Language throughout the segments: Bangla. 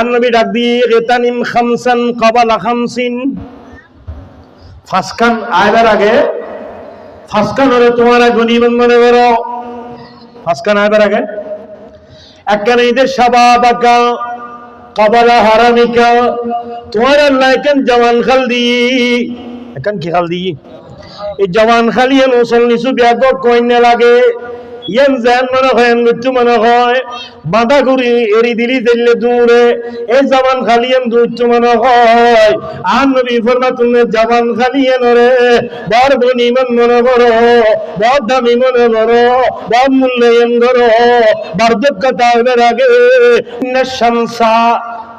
আর নবী ডাক দিয়ে রেতানিম খামসান কবালা খামসিন। ফাসকান আয়বার আগে ফাসকান হলে তোমার মনে করো। ফাসকান আয়বার আগে। একখানে ঈদের সাবাবাকা কবালা হারামিকা, তোমার আল্লাহ জওয়ান খাল দি এখন কি খাল দি এই জওয়ান খালি এন ওসল নিচু ব্যাগ কইনে লাগে। ইয়ান জান মনে হয়, মৃত্যু মনে হয়। বাঁধা ঘুরি এরি দিলি দিল্লে দূরে এই জবান খালি এন দুচ্ছু মনে হয়। আর নবী ফরমা তুমি জবান খালি এন রে বড় করো করো করো বার্ধক্যতা আগে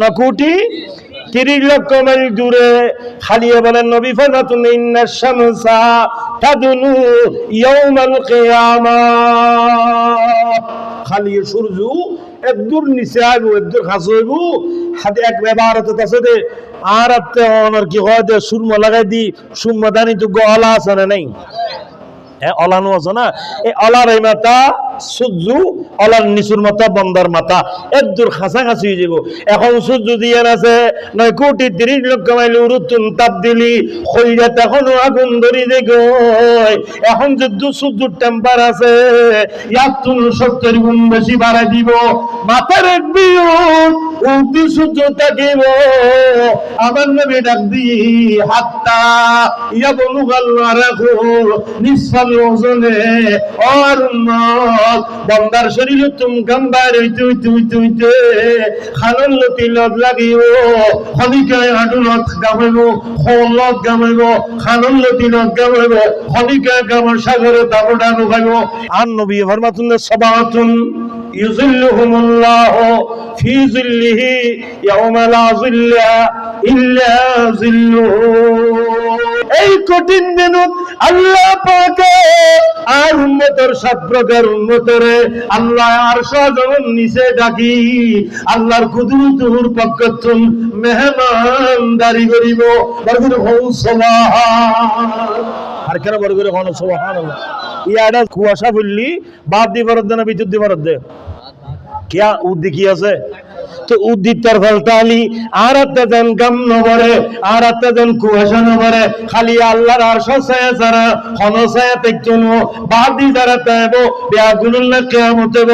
ন কোটি তিরিশ লক্ষ মাইল দূরে খালিয়ে বলেন নবী ফানাতুন ইন্না শামসা তাদুনু ইয়াউমাল কিয়ামা। খালিয়ে সূর্য একদূর নিচে আইব, একদূর খাস হইব, হাতে এক ব্যবহারত আছে দে আর আত্তে অনর কি হয় দে সুরমা লাগাই দি সুরমা দানি তো গলা আছে না নাই? হ্যাঁ অলানো আছে না? এই অলার এই মাথা সূর্য অলার নিচুর মাথা, বন্দার মাথা। এক দূর খাঁচাখাঁচি হয়ে যাব এখন সূর্য দিয়ে আছে, নয় কোটি তিরিশ লক্ষ মাইল উরুতুন তাপ দিলি খৈরাত এখনও আগুন ধরি দে এখন যুদ্ধ সূর্যর টেম্পার আছে ইয়ার তুন সত্তর গুণ বেশি বাড়াই দিব। মাথার এক বিয়োগ, উল্টি সূর্য থাকিব। আমার নবী ডাক দি হাত্তা ইয়া বনু গাল্লা রাখো নিঃসাল ওজনে আর বন্দার শরীর তুমকাম গাম্বার হইতে হইতে হইতে হইতে। খানন লতি লত লাগিও খনিকায় হাঁটু লত গামাইব খলত গামাইব খানন লতি লত গামাইব খনিকায় গামার সাগরে দাবডা খাইব। আর নবী ফরমাতুন সবাতুন। يظلهم الله في ظله يوم لا ظل إلا ظله এই কঠিন দিনু আল্লাহ পাকে আর উন্নতর সব প্রকার উন্নতরে আল্লাহ আর সজন নিচে ডাকি, আল্লাহর কুদুর তুহুর পক্ষতুন মেহমানদারি করিব। বরগুর হৌ আর কেন বরগুর হন সোহান ইয়াডা কুয়াশা ফুললি, বাদ দি বরদ্দে না, বিদ্যুৎ দি বরদ্দে দে কিয়া উদ্দি কি আছে তো উদ্দিতার ফলতালি আর একটা যেন গাম নবরে আর একটা যেন কুয়াশা নবরে, খালি আল্লাহর আর সসায়া যারা হনসায়া তেকজনো বাদি যারা তাইব, বিয়াগুনুল্লাহ কিয়ামত হইব।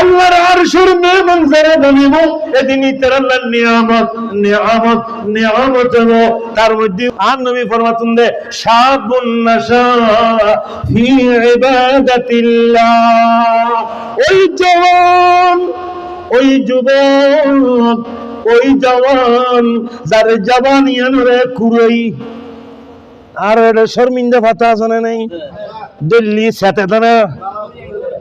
আল্লাহর আর সুর মেমন যারা বনিব এদিন ইতার আল্লাহর নিয়ামত নিয়ামত নিয়ামত হইব। তার মধ্যে আর নবী ফরমাতুন দে শাবুন নাশা ফি ইবাদাতিল্লাহ। ওই জওয়ান ওই যুবক, ওই জওয়ান, যার জবান ইয়ানরে কুরই আর এটা শর্মিন্দা ফাতা আছে না নাই? দিল্লি সাথে দানা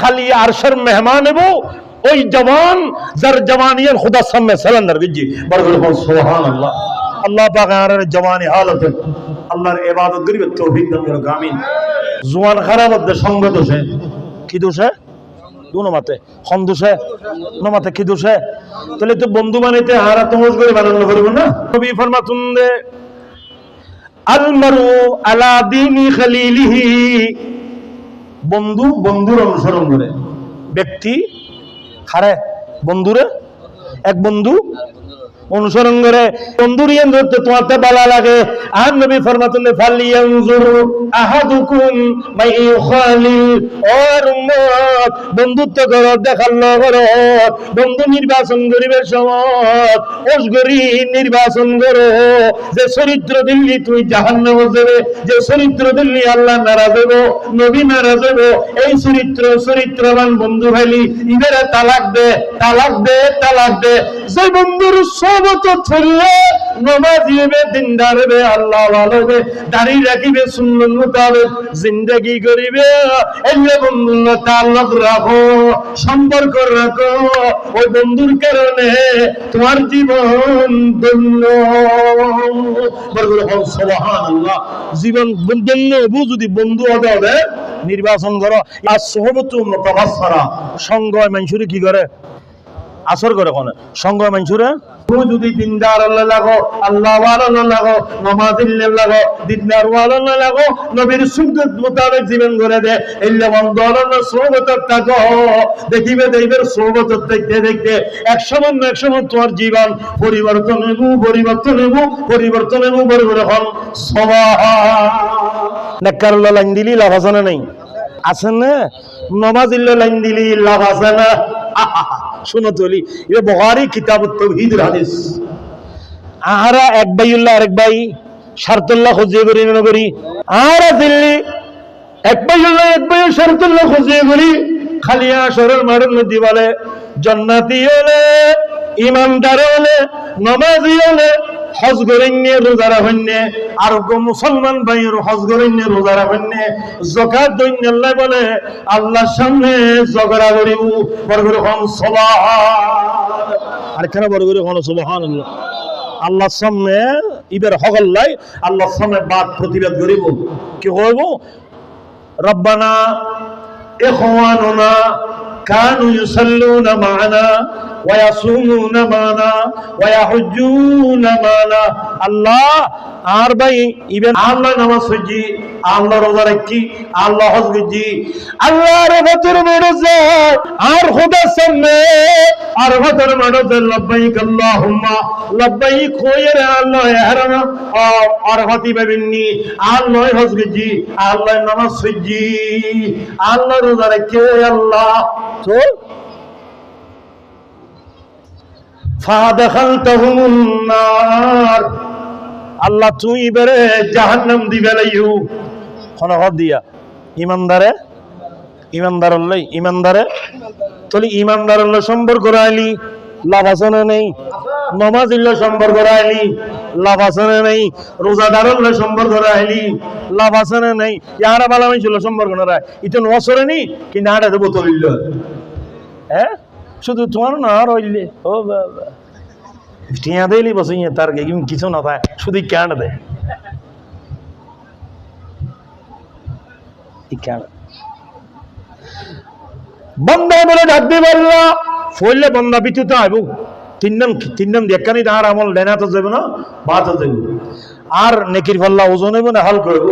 খালি আরশর মেহমান হব ওই জওয়ান, যার জওয়ানিয়ার খুদা সামনে সালান্দার গিজি বরগুলো সুবহানাল্লাহ। আল্লাহ পাক আর জওয়ানি হালত আল্লাহর ইবাদত করিবে তৌফিক দান করুক, আমিন। জোয়ান খারাপ দে সঙ্গ দোষে কি দোষে দুনো মাতে খন দোষে ন মাতে কি দোষে তাহলে তো বন্ধু বানাইতে হারা তমজ করে বানানো করব না? কবি ফরমাতুন দে আলমারু আলা দিনি খালিলিহি। বন্ধু বন্ধুর অনুসরণ করে। ব্যক্তি হারে বন্ধুরে এক বন্ধু অনুসরণ করে। বন্ধুর ধরতে তোমার তো ভালো লাগে। আর নবী ফরমাতুল্লাহ ফালিয়ানজুর আহাদুকুম মাই ইউখালিল ওর উম্মত, বন্ধুত্ব করো, দেখার করো। বন্ধু নির্বাচন করিবে সময় ওস গরি নির্বাচন করো। যে চরিত্র দিল্লি তুই জাহান্নামে যাবে, যে চরিত্র দিল্লি আল্লাহ নারাজ হইব, নবী নারাজ হইব, এই চরিত্র, চরিত্রবান বন্ধু ভাইলি, ইবেরে তালাক দে তালাক দে তালাক দে। যে বন্ধুর সবত ছড়িয়ে নমাজ হইবে দিনদার হবে আল্লাহ ভালো হবে দাড়ি রাখিবে মোতাবেক জিন্দেগি করিবে। রাখো, সম্পর্ক রাখো, ওই বন্ধুর কারণে তোমার জীবন ধন্য। জীবন ধন্য যদি বন্ধু হবে হবে, নির্বাচন করো। আর সহবতু সঙ্গ মানুষের কি করে? আসর করে কোন? সঙ্গ মানুষের তুমি যদি দিনদার আল্লাহ লাগো আল্লাহ লাগো নমাজিল্লে লাগো দিনদার ওয়ালা লাগো নবীর সুন্নত মোতাবেক জীবন করে দে এল্লে বন্ধ আল্লাহ সোহবত থাকো। দেখিবে দেবের সোহবত দেখতে দেখতে এক সময় এক সময় তোমার জীবন পরিবর্তন হইব পরিবর্তন হইব পরিবর্তন হইব পরিবর্তন সবাহ। নেকারুল্লাহ লাইন দিলি লাভ আছে না নাই? আছে না? লাইন দিলি লাভ আছে না? শুনো এ বহারি কিতাব তৌহিদ হাদিস। আহারা এক ভাইউল্লাহ আরেক ভাই শারতুল্লাহ খুঁজে করি মনে করি আহারা দিল্লি, এক ভাইউল্লাহ এক ভাই শারতুল্লাহ খুঁজে করি খালিয়া শরর মারুন নদী বলে, জন্নাতি হলে, ইমানদার হলে, নমাজি হলে হজ গরেন্যে রোজা রাখেন্যে আর মুসলমান ভাইয়ের হজ গরেন্যে রোজা রাখেন্যে জকাত দৈন্য আল্লাহ বলে, আল্লাহর সামনে জগড়া করিব বড় করে হন সবাহ আর কেন বড় করে হন সুবহান আল্লাহর সামনে, ইবের হগল্লাই আল্লাহর সামনে বাদ প্রতিবাদ করিব। কি হইব রব্বানা এখওয়ানুনা কানু ইউসাল্লুনা মা'না ওয়াসুমুনা মানা ওয়াহুজুনা মানা আল্লাহ আর ভাই ইবেন আল্লাহ নামাজ সজি আল্লাহ রোজা রাখি আল্লাহ হজ গজি আল্লাহ রে বতর মেরজে, আর খোদা সামনে, আর বতর মেরজে লব্বাইক আল্লাহুম্মা, লব্বাইক খোয়ের আল্লাহ ইহরাম আর হতি বিনি আল্লাহ হজ গজি আল্লাহ নামাজ সজি আল্লাহ রোজা রাখি আল্লাহ। চল। আল্লাহ তুই বেরে জাহান্নাম দিবে দিয়া ইমানদারে ইমানদার লই ইমানদারে তলি ইমানদার হলো সম্পর্ক রাইলি, লাভ আছে না নেই? নমাজ ইল্লো সম্পর্ক রাইলি, লাভ আছে না নেই? রোজাদার হলো সম্পর্ক রাইলি, লাভ আছে না নেই? ইয়ারা বালা মাইছিল সম্পর্ক না রায়। ইতো নসরে নি কিন্তু আড়া দেবো তলিল হ্যাঁ? শুধু তোমার না রইলে ও বাবা টিয়া বসে তার কিছু না থাকে, শুধু ক্যান্ড দে বন্ধা বলে ডাকতে পারলা ফইলে বন্ধা বিচুতে আইব তিন নাম তিন নাম দেখানি তাহার আমল ডেনা তো যাবে না বাত যাবে আর নেকির ফাল্লা ওজন হইব না, হাল করব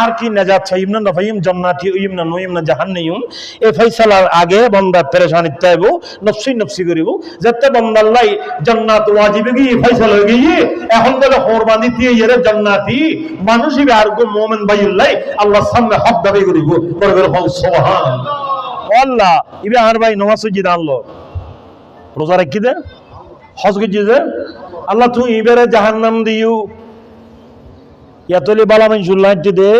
আর কি নাজাত চাইম না নফাইম জান্নাতি হইম না নইম না জাহান্নাইম এ ফয়সালার আগে বান্দা পেরেশানি তাইব নফসি নফসি করিব। যাতে বান্দাল্লাই জান্নাত ওয়াজিবে গিয়ে ফয়সালা হয়ে গিয়ে এখন বলে কোরবানি দিয়ে এর জান্নাতি মানুষ হিবে আর গো মুমিন ভাইউল্লাই আল্লাহ সামনে হক দাবি করিব। হল সুবহান আল্লাহ ইবে আর ভাই নমাজ সুজি আনলো। রোজা রাখি দে, হজ দে। আল্লাহ, তুই ইবেরে জাহান্নাম দিও ইয়াতলি বালা মানুষ লাইট দে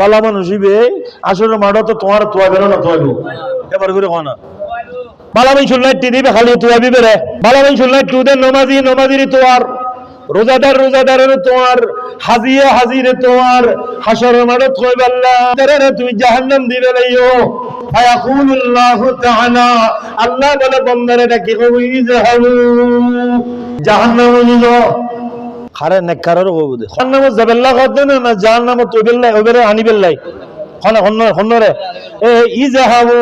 বালা মানুষ ইবে আসলে মাড়ো তো তোমার তোয়া বেরো না তোয়াবো এবার করে কনা বালা মানুষ দিবে খালি তোয়াবি বেরে বালা মানুষ লাইট দে নমাজি, নমাজির তোয়ার। রোজাদার, রোজাদারের তোমার হাজিয়ে, হাজিরে তোমার হাসর মারত কই বাল্লা রে, তুমি জাহান্নাম দিবে লাইও ফায়াকুলু আল্লাহ তাআলা, আল্লাহ বলে, বন্দারে ডাকি কই যাহাবু জাহান্নাম নিলো খারে নেকারর কইব দে জাহান্নাম যাবেল্লা কদ না না জাহান্নাম তো বেল্লাই ওবেরে আনি বেল্লাই খনা খন্ন খন্নরে এ ইজাহাবু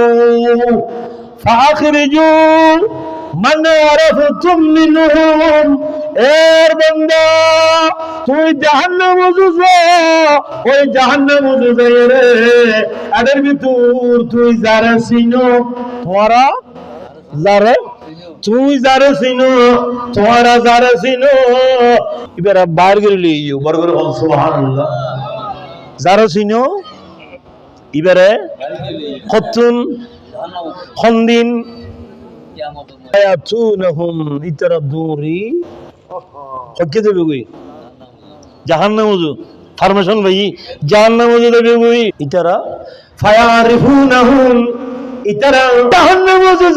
ফাখরিজু মানে আরাফতুম মিনহুম। এর বান্দা, তুই জাহান্নাম বুঝুছ ওই জাহান্নাম বুঝুছ রে। এদের ভিতর তুই যারা চিনো তোমারা যারে তুই যারে তোমারা যারে চিনো। এবার বাইর করে লিয়ে বড় করে সুবহানাল্লাহ। যারা চিনো কতুন খন্দিন? আয়াতুনহুম ইতারাদুরি হকে দেবে গই জাহান্নাম উজু। ফার্মেশন ভাই, জাহান্নাম উজু দেবে গই ইতারা। ফায়ারিফুনহুম ইতারা। জাহান্নাম উজু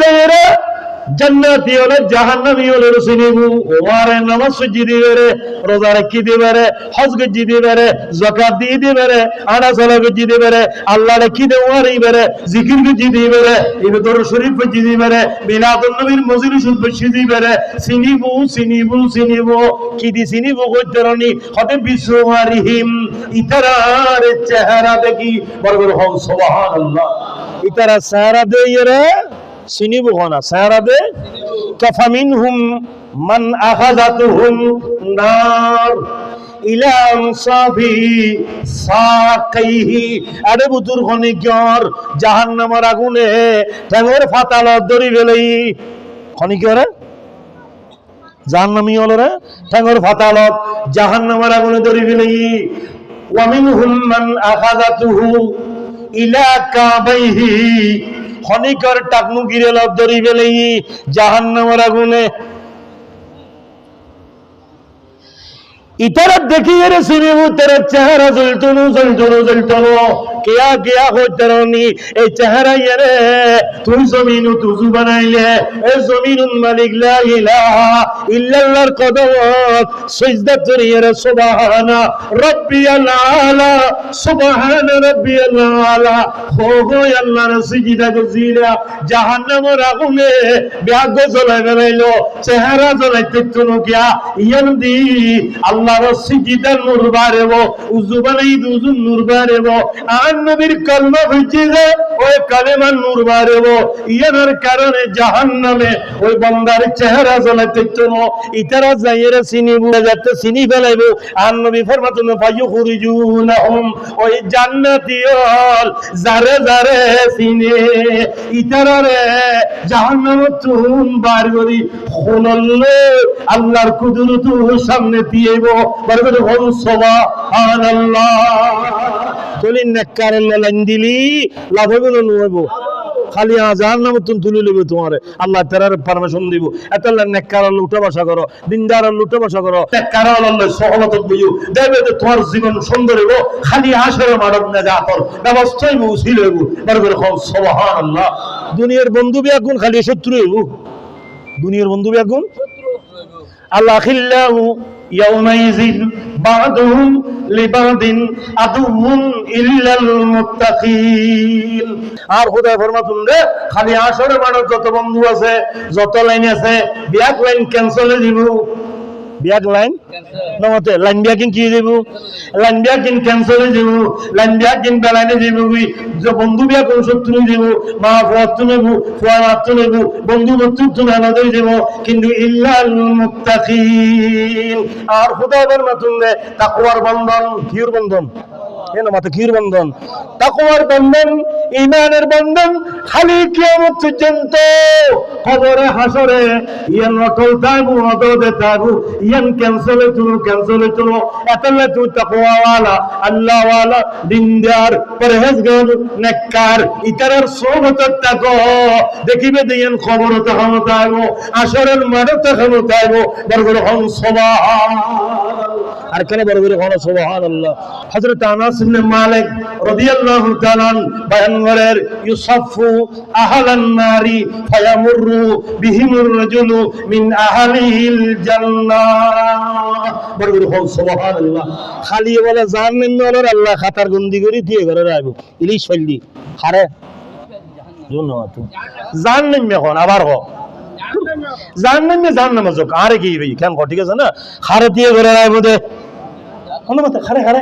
জান্নাতি হলে জাহান্নামি হলে রসিনিবু ওয়ারে নামাজ সুজি দিবেরে রোজা রাখি দিবেরে হজ গজি দিবেরে যাকাত দিয়ে দিবেরে আনা সালা গজি দিবেরে আল্লাহ রাখি দে ওয়ারে ইবেরে জিকির গজি দিবেরে ইবে দর শরীফ গজি দিবেরে মিলাদুন নবীর মজলিস বসি দিবেরে সিনিবু সিনিবু সিনিবু কি দি সিনিবু কইতরনি হতে বিসওয়ারিহিম ইতারার চেহারা দেখি বড় বড় হও সুবহানাল্লাহ ইতারা চেহারা দেইরে চিনিব না। চেহারা দে হুম মান আহাজাতুহুম নার ইলাম সাফি সাকাইহি। আরে বুতুর খনিকর জাহান্নামের আগুনে ঠ্যাঙের ফাতাল দড়ি ফেলেই খনিকরে জাহান্নামি হলো রে ঠ্যাঙের ফাতালত জাহান্নামের আগুনে দড়ি ফেলেই ওয়ামিনহুম মান আখাযাতুহু ইলা কাবাইহি। খনিকর টাকনু গিরে লব দড়ি ফেলেই জাহান্নামের আগুনে। ইতারা দেখিয়ে রে সিনেমু তেরা চেহারা জলটনু জলটনু জলতনু কেয়া কেয়া হইতারনি এই চেহারা ইয়ারে তুই জমিনু তুজু বানাইলে, এ জমিনুন মালিক লা ইলাহা ইল্লাল্লাহর কদমত, সিজদা করিয়ে রে সুবহানা রাব্বিয়াল আলা সুবহানা রাব্বিয়াল আলা হো হো আল্লাহর সিজদা গজিরা জাহান্নামের আগুনে ব্যাগ জ্বলাই বেলাইলো চেহারা জ্বলাইতে তুনো কিয়া ইয়ান দি, আল্লাহর সিজদার নূর বাড়েব, উজু বানাই দুজু নূর বাড়েব আর নবীর কলমা হইছে যে, ওই কালেমার নূর বাড়েব। ইয়ানোর কারণে জাহান্নামে ওই বান্দার চেহারা জ্বলাইতে তুনো ইতারা যাইয়েরা চিনিব যাতে চিনি ফেলাইব। আর নবী ফরমাতুন ফাইয়ু খুরিজুনাহুম ওই জান্নাতিয়ল যারে যারে চিনে। ইতারারে জাহান্নামত তুন বার করি। খুললে আল্লাহর কুদরত সামনে দিয়েব বার করে হল সুবহানাল্লাহ। নেককারের লাইন দিলি লাভ না খালি নাম তুমি তুলি লইবে তোমার। আল্লাহ পারমিশন দিব। এত নেককার উঠা বসা করো দিনদার উঠা বসা করো। নেককার আল্লাহ সহমত বুঝু। দেখবে যে তোমার জীবন সুন্দর হইব খালি আসরে না যা ব্যবস্থাই হইব। সুবহানাল্লাহ। দুনিয়ার বন্ধু বিয়াগুন খালি শত্রু হইব। দুনিয়ার বন্ধু বিয়াগুন আল্লাহ খিল্লাহু বা'দুহুম লিবাদিন আদুম ইল্লাল মুত্তাকিন। আর হুদায় ফরমাতুন রে খালি আসরে মানুষ যত বন্ধু আছে, যত লাইন আছে বিয়াক লাইন ক্যান্সেল দিব বিয়াক লাইন নমতে লাইন বিয়াকিং কি দিব লাইন বিয়াকিং ক্যান্সেল হয়ে যাব লাইন বিয়াকিং বেলাইনে যাব যে বন্ধু বিয়া কোন শত্রু দিব মা ফুয়াত্তু নেব মাত্তু নেব বন্ধু বন্ধু তুমি আলাদা যাব কিন্তু ইল্লাল মুত্তাকিন আর খুদাবের মাতুন তাকওয়ার বন্ধন কির বন্ধন কেন মাথা কির বন্ধন তাকওয়ার বন্ধন ইমানের বন্ধন খালি কিয়ামত পর্যন্ত খবরে হাসরে ইয়ান অটল থাকব অদদে থাকব ইয়ান ক্যান্সেল তুলো ক্যান্সেল তুলো এতলে তুই তাকওয়াওয়ালা, আল্লাহওয়ালা, দিনদার, পরহেজগার, নেককার, ইতারার সোহবত থাকো দেখিবে দিয়ান খবর তখন থাকব আসরের মাঠে তখন থাকব বরগর হন সুবহান আর কেন বড় করে হন সুবহানাল্লাহ? হযরত আনাস ইবনে মালিক রাদিয়াল্লাহু তাআলা বয়ান করেন, ইউসাফু আহলান নারি ফায়ামুরু বিহিমুর রাজুলু মিন আহলিল জান্নাহ। বড় হন সুবহানাল্লাহ। খালি বলে আল্লাহ খাতার গন্দি করে দিয়ে ঘরে আইব ইলিশ ফেললি। হারে ধন্যবাদ। জানেন এখন আবার হ। জান নামাজ হোক আরে কি কেন ঠিক আছে না? খারে দিয়ে ঘরে আইব দে। কোনো মতে, খারে খারে।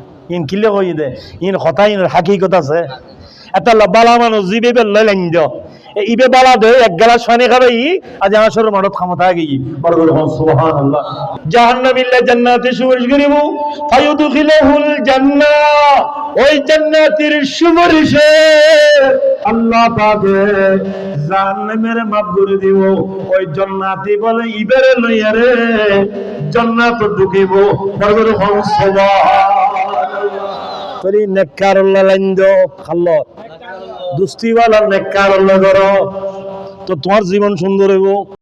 ইন কিলে কই দে? ইন কথা ইন হাকিকত আছে। এটা বালা মানুষ জিবে বেল্লাই লাইন দিও এ, ইবে বালা দে, এক গ্লাস পানি খাবে ই, আজ আমার সর মানত ক্ষমতা গই বড় বড় হন সুবহানাল্লাহ। জাহান্নামিল্লা জান্নাতে সুবরিশ করিব ফায়ুদখিলহুল জান্নাহ। ওই জান্নাতের সুবরিশে আল্লাহ পাকে জাহান্নামের মাপ করে দিব। ওই জান্নাতি বলে ইবেরে লইয়া রে জান্নাত ঢুকিব। বড় বড় হন সুবহানাল্লাহ। তরি নেককারুল্লাহ লাইন খাল্ল। দুস্তিওয়ালা নেককারুল্লাহ করো। তো তোমার জীবন সুন্দর হইব।